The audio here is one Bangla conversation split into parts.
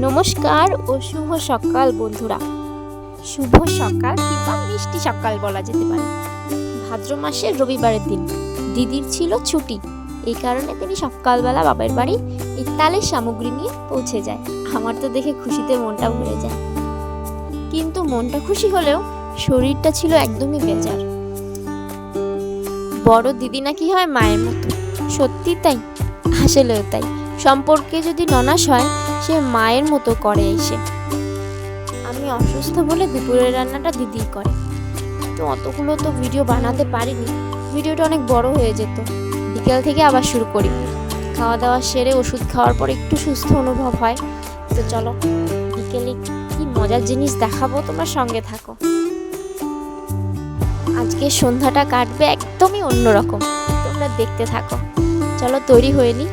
নমস্কার ও শুভ সকাল, বন্ধুরা। শুভ সকাল কিংবা মিষ্টি সকাল বলা যেতে পারে। ভাদ্র মাসের রবিবারের দিন দিদির ছিল ছুটি। এই কারণে তিনি সকালবেলা বাবার বাড়ি এই তালের সামগ্রী নিয়ে পৌঁছে যায়। আমার তো দেখে খুশিতে মনটা ভরে যায়। কিন্তু মনটা খুশি হলেও শরীরটা ছিল একদমই বেজার। বড় দিদি নাকি হয় মায়ের মতো। সত্যি তাই, আসলেও তাই। সম্পর্কে যদি ননাস হয় সে মায়ের মতো করে এসে। আমি অসুস্থ বলে দুপুরের রান্নাটা দিদি করে। তো অতগুলো তো ভিডিও বানাতে পারিনি। ভিডিওটা অনেক বড় হয়ে যেত। বিকেল থেকে আবার শুরু করি। খাওয়া দাওয়া সেরে ওষুধ খাওয়ার পর একটু সুস্থ অনুভব হয়। তো চলো, বিকেলে কি মজার জিনিস দেখাবো? তোমার সঙ্গে থাকো। আজকে সন্ধ্যাটা কাটবে একদমই অন্যরকম। তোমরা দেখতে থাকো। চলো, তৈরি হয়ে নি।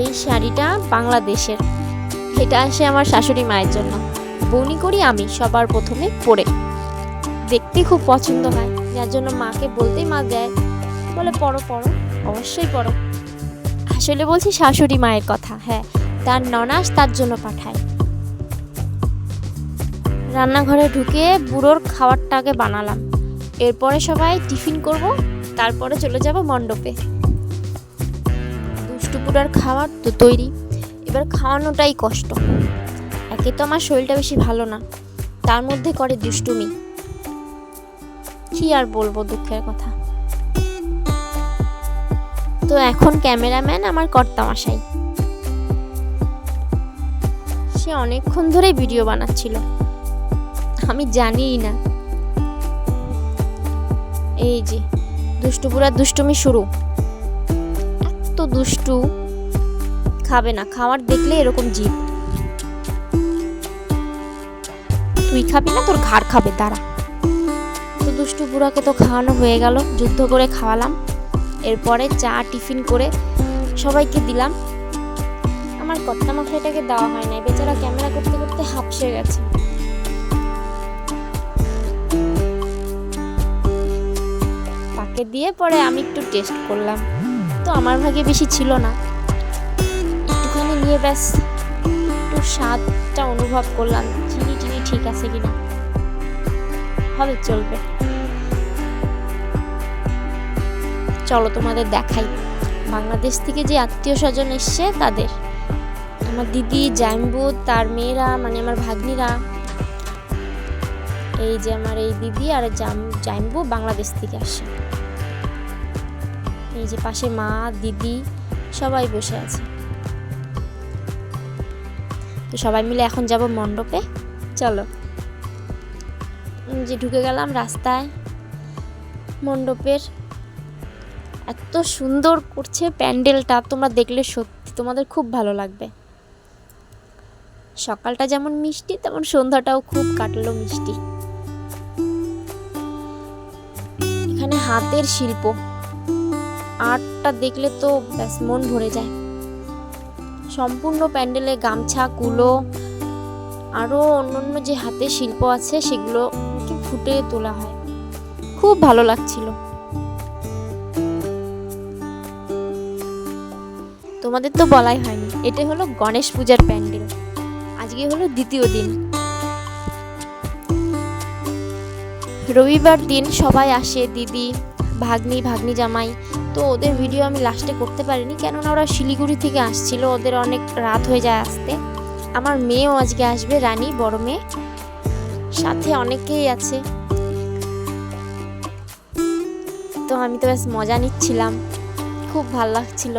এই শাড়িটা বাংলাদেশের। এটা আসে আমার শাশুড়ি মায়ের জন্য। বনি করি আমি, সবার প্রথমে পরে। দেখতে খুব পছন্দ হয়, যার জন্য মাকে বলতেই মা দেয়। বলে পড়ো পড়ো অবশ্যই পড়ো আসলে বলছি শাশুড়ি মায়ের কথা হ্যাঁ তার ননাস তার জন্য পাঠায়। রান্নাঘরে ঢুকে বুড়োর খাবারটাকে বানালাম। এরপরে সবাই টিফিন করব, তারপরে চলে যাব মণ্ডপে। দুষ্টুপুরার খাবার তো তৈরি। এবার খাওয়ানোটাই কষ্ট। একে তো আমার শরীরটা বেশি ভালো না, তার মধ্যে করে দুষ্টুমি। কি আর বলব দুঃখের কথা। তো এখন ক্যামেরাম্যান আমার কর্তামশাই। সে অনেকক্ষণ ধরেই ভিডিও বানাচ্ছিল। আমি জানিই না। এই যে দুষ্টুপুরার দুষ্টুমি শুরু। এত দুষ্টু। খাবে না, খাওয়ার দেখলে এরকম জীব তুই খাবি না, তোর ঘাড় খাবে, দাঁড়া। তো দুষ্টু বুড়াকে তো খাওয়ানো হয়ে গেল, যুদ্ধ করে খাওয়ালাম। এরপরে চা, টিফিন করে সবাইকে দিলাম। আমার কর্তা মশাইটাকে দেওয়া হয় নাই, বেচারা ক্যামেরা করতে করতে হাঁপসে গেছে। তাকে দিয়ে পরে আমি একটু টেস্ট করলাম। তো আমার ভাগে বেশি ছিল না। একটুখানি নিয়ে ব্যাস, একটু স্বাদটা অনুভব করলাম, চিনি টিনি ঠিক আছে কিনা। হবে, চলবে। চলো তোমাদের দেখাই। বাংলাদেশ থেকে যে আত্মীয় স্বজন এসছে, তাদের। আমার দিদি জাইম্বু তার মেয়েরা মানে আমার ভাগ্নিরা। এই যে আমার এই দিদি আর জাম- জাইম্বু বাংলাদেশ থেকে আসে এই যে পাশে মা, দিদি সবাই বসে আছে। তো সবাই মিলে এখন যাব মণ্ডপে। চলো। যে ঢুকে গেলাম রাস্তায়, মণ্ডপের। এত সুন্দর করছে প্যান্ডেলটা, তোমরা দেখলে সত্যি তোমাদের খুব ভালো লাগবে। সকালটা যেমন মিষ্টি, তেমন সন্ধ্যাটাও খুব কাটলো মিষ্টি। এখানে হাতের শিল্প। আর্টটা দেখলে তো ব্যাস মন ভরে যায়। সম্পূর্ণ প্যান্ডেলে গামছা, কুলো আরও অন্যান্য যে হাতের শিল্প আছে সেগুলো ফুটে তোলা হয়। খুব ভালো লাগছিল। তোমাদের তো বলাই হয়নি, এটা হলো গণেশ পূজার প্যান্ডেল। আজকে হলো দ্বিতীয় দিন। রবিবার দিন সবাই আসে, দিদি ভাগ্নি ভাগ্নি জামাই। তো ওদের ভিডিও আমি লাস্টে করতে পারিনি, কেননা ওরা শিলিগুড়ি থেকে আসছিল, ওদের অনেক রাত হয়ে যায় আসতে। আমার মেয়েও আজকে আসবে, রানী, বড় মেয়ে। সাথে অনেকেই আছে। তো আমি তো বেশ মজা নিচ্ছিলাম। খুব ভালো লাগছিল।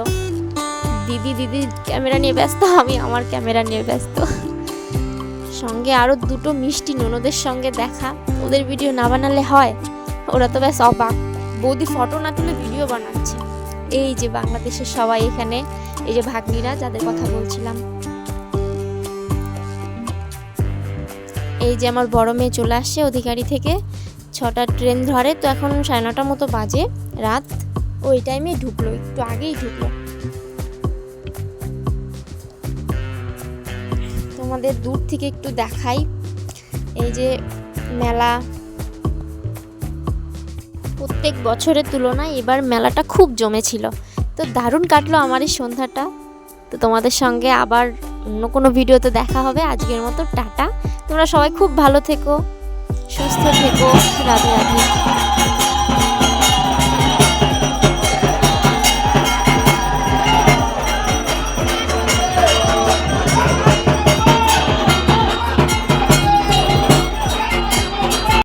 দিদি দিদি ক্যামেরা নিয়ে ব্যস্ত, আমি আমার ক্যামেরা নিয়ে ব্যস্ত। সঙ্গে আরও দুটো মিষ্টি ননদের সঙ্গে দেখা। ওদের ভিডিও না বানালে হয়, ওরা তো ব্যাস অবাক। বৌদি ফটো না তুলে ভিডিও বানাচ্ছে। এই যে বাংলাদেশের সবাই এখানে, এই যে ভাগ্নিরা, যাদের কথা বলছিলাম। এই যে আমার বড় মেয়ে চলে আসছে অধিকারী থেকে, ছটা ট্রেন ধরে, তো এখন সাড়ে নটার মতো বাজে, রাত। ওই টাইমে ঢুকলো, একটু আগেই ঢুকলো। তোমাদের দূর থেকে একটু দেখাই। এই যে মেলা প্রত্যেক বছরের তুলনায় এবার মেলাটা খুব জমেছিল। তো দারুণ কাটলো আমার এই সন্ধ্যাটা। তো তোমাদের সঙ্গে আবার অন্য কোনো ভিডিওতে দেখা হবে। আজকের মতো টাটা। তোমরা সবাই খুব ভালো থেকো, সুস্থ থেকো। রাধে রাধে।